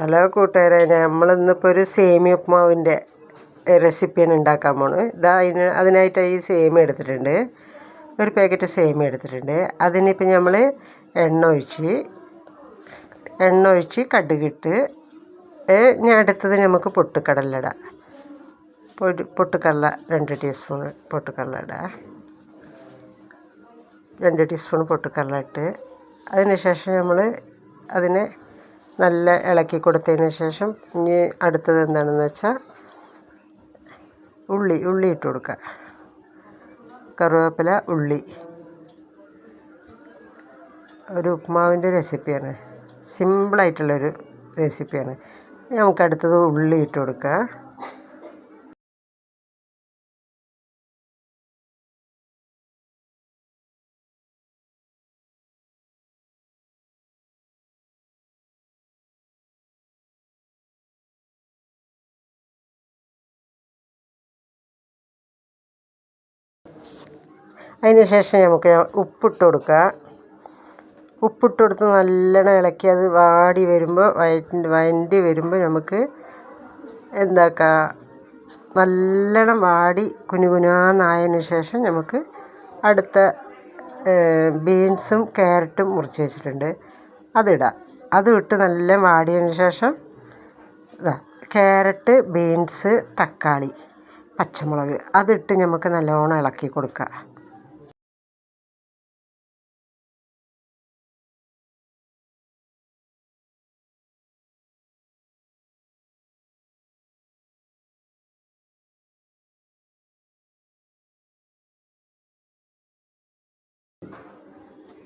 Hello കൂട്ടുകാരെ നമ്മളിന്നിപ്പോൾ ഒരു സേമിയ ഉപ്മാവിന്റെ റെസിപ്പിയാണ് ഉണ്ടാക്കാൻ പോണ് ഇതാ അതിന് അതിനായിട്ട് ഈ സേമി എടുത്തിട്ടുണ്ട്. ഒരു പാക്കറ്റ് സേമി എടുത്തിട്ടുണ്ട്. അതിനിപ്പോൾ നമ്മൾ എണ്ണ ഒഴിച്ച് എണ്ണ ഒഴിച്ച് കടുകിട്ട് ഞാൻ അടുത്തത് നമുക്ക് പൊട്ടുകടല ഇടാം. പൊടി പൊട്ടുകടല രണ്ട് ടീസ്പൂൺ പൊട്ടുക്കടല ഇട. രണ്ട് ടീസ്പൂൺ പൊട്ടുകടല ഇട്ട് അതിന് ശേഷം നമ്മൾ അതിനെ നല്ല ഇളക്കി കൊടുത്തതിന് ശേഷം ഇനി അടുത്തത് എന്താണെന്ന് വെച്ചാൽ ഉള്ളി ഉള്ളി ഇട്ട് കൊടുക്കുക. കറിവേപ്പില ഉള്ളി. ഒരു ഉപ്മാവിന്റെ റെസിപ്പിയാണ്. സിമ്പിളായിട്ടുള്ളൊരു റെസിപ്പിയാണ്. നമുക്ക് അടുത്തത് ഉള്ളി ഇട്ട് കൊടുക്കുക. അതിന് ശേഷം നമുക്ക് ഉപ്പിട്ട് കൊടുക്കുക ഉപ്പിട്ട് കൊടുത്ത് നല്ലോണം ഇളക്കി അത് വാടി വരുമ്പോൾ വയറ്റിന്റെ വഴണ്ടി വരുമ്പോൾ നമുക്ക് എന്താക്കുക നല്ലോണം വാടി കുനുകുനാന്നായതിന് ശേഷം നമുക്ക് അടുത്ത ബീൻസും ക്യാരറ്റും മുറിച്ച് വെച്ചിട്ടുണ്ട്. അതിടാം. അത് ഇട്ട് നല്ല വാടിയതിന് ശേഷം ഇതാ ക്യാരറ്റ് ബീൻസ് തക്കാളി പച്ചമുളക് അതിട്ട് നമുക്ക് നല്ലോണം ഇളക്കി കൊടുക്കുക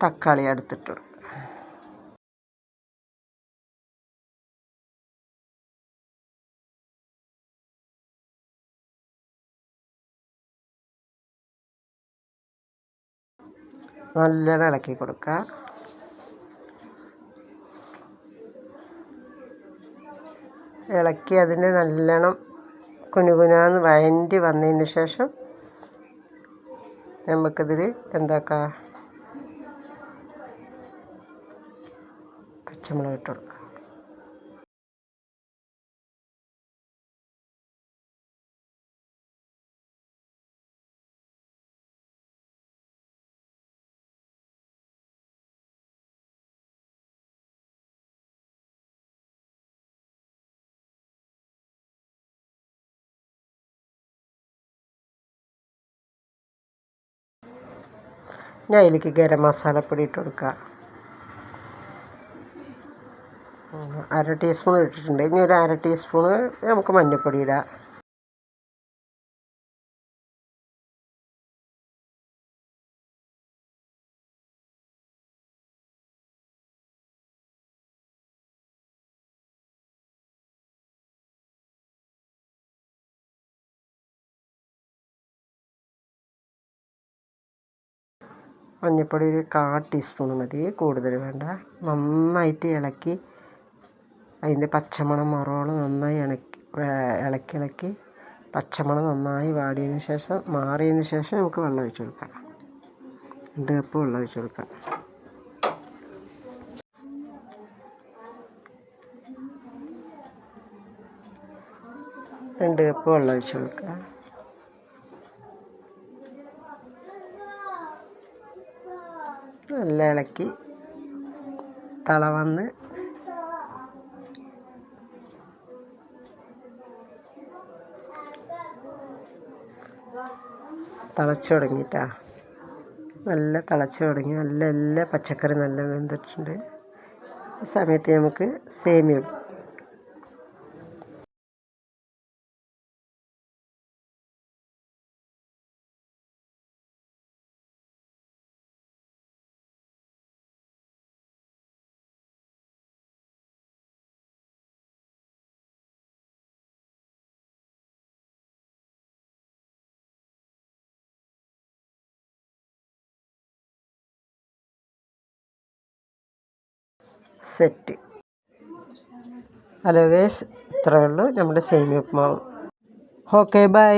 തക്കാളി എടുത്തിട്ട് നല്ലോണം ഇളക്കി കൊടുക്കുക. ഇളക്കി അതിനെ നല്ലോണം കുനുകുനാന്ന് വഴണ്ടി വന്നതിന് ശേഷം നമുക്കിതിൽ എന്താക്കാം? പച്ചമുളക് ഇട്ട് കൊടുക്കുക ഞാൻ അതിലേക്ക് ഗരം മസാലപ്പൊടി ഇട്ട് കൊടുക്കുക അര ടീസ്പൂൺ ഇട്ടിട്ടുണ്ട്. ഇനി ഒരു അര ടീസ്പൂണ് നമുക്ക് മഞ്ഞൾപ്പൊടി ഇടാം. മഞ്ഞൾപ്പൊടി ഒരു കാ ടീസ്പൂൺ മതി. കൂടുതൽ വേണ്ട. നന്നായിട്ട് ഇളക്കി അതിന്റെ പച്ചമണം മറോളം നന്നായി ഇണക്കി ഇളക്കി ഇളക്കി പച്ചമണം നന്നായി വാടിയതിന് ശേഷം മാറിയതിന് ശേഷം നമുക്ക് വെള്ളം ഒഴിച്ച് കൊടുക്കാം. രണ്ട് കപ്പ് വെള്ളം ഒഴിച്ച് കൊടുക്കാം. രണ്ട് കപ്പ് വെള്ളം ഒഴിച്ച് കൊടുക്കുക നല്ല ഇളക്കി തള വന്ന് തിളച്ച് തുടങ്ങിയിട്ടാ. നല്ല തിളച്ച് തുടങ്ങി. നല്ല എല്ലാ പച്ചക്കറി നല്ല വെന്തിട്ടുണ്ട്. സമയത്ത് നമുക്ക് സേമിയ സെറ്റ്. ഹലോ ഗേസ് ഇത്രയേ ഉള്ളൂ. നമ്മുടെ സേമിയ ഉപ്മാവ്. Okay bye.